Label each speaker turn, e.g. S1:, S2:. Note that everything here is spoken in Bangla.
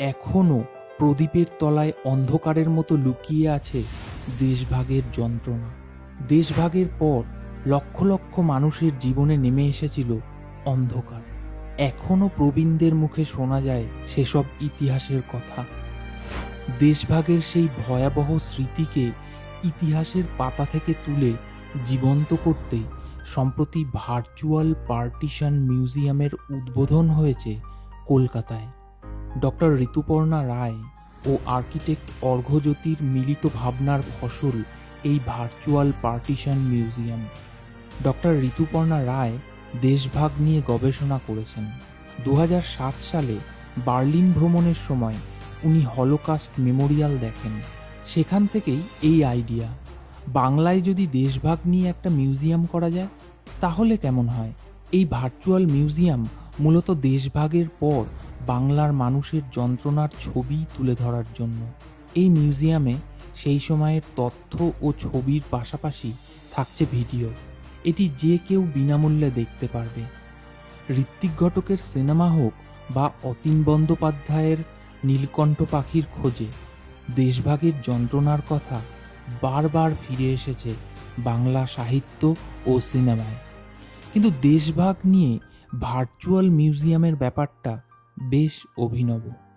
S1: এখনও প্রদীপের তলায় অন্ধকারের মতো লুকিয়ে আছে দেশভাগের যন্ত্রণা। দেশভাগের পর লক্ষ লক্ষ মানুষের জীবনে নেমে এসেছিল অন্ধকার। এখনও প্রবীণদের মুখে শোনা যায় সেসব ইতিহাসের কথা। দেশভাগের সেই ভয়াবহ স্মৃতিকে ইতিহাসের পাতা থেকে তুলে জীবন্ত করতে সম্প্রতি ভার্চুয়াল পার্টিশন মিউজিয়ামের উদ্বোধন হয়েছে কলকাতায়। ডক্টর ঋতুপর্ণা রায় ও আর্কিটেক্ট অর্ঘ্যজ্যোতির মিলিত ভাবনার ফসল এই virtual partition museum. Doctor Rituparna Roy দেশভাগ নিয়ে গবেষণা করেছেন। দু হাজার সাত সালে বার্লিন ভ্রমণের সময় উনি হলোকাস্ট মেমোরিয়াল দেখেন। সেখান থেকেই এই আইডিয়া। বাংলায় যদি দেশভাগ নিয়ে একটা মিউজিয়াম করা যায়, তাহলে কেমন হয়? এই ভার্চুয়াল মিউজিয়াম মূলত দেশভাগের পর বাংলার মানুষের যন্ত্রণার ছবি তুলে ধরার জন্য। এই মিউজিয়ামে সেই সময়ের তথ্য ও ছবির পাশাপাশি থাকছে ভিডিও। এটি যে কেউ বিনামূল্যে দেখতে পারবে। ঋত্বিক ঘটকের সিনেমা হোক বা অতীন বন্দ্যোপাধ্যায়ের নীলকণ্ঠ পাখির খোঁজে, দেশভাগের যন্ত্রণার কথা বারবার ফিরে এসেছে বাংলা সাহিত্য ও সিনেমায়। কিন্তু দেশভাগ নিয়ে ভার্চুয়াল মিউজিয়ামের ব্যাপারটা বেশ অভিনব।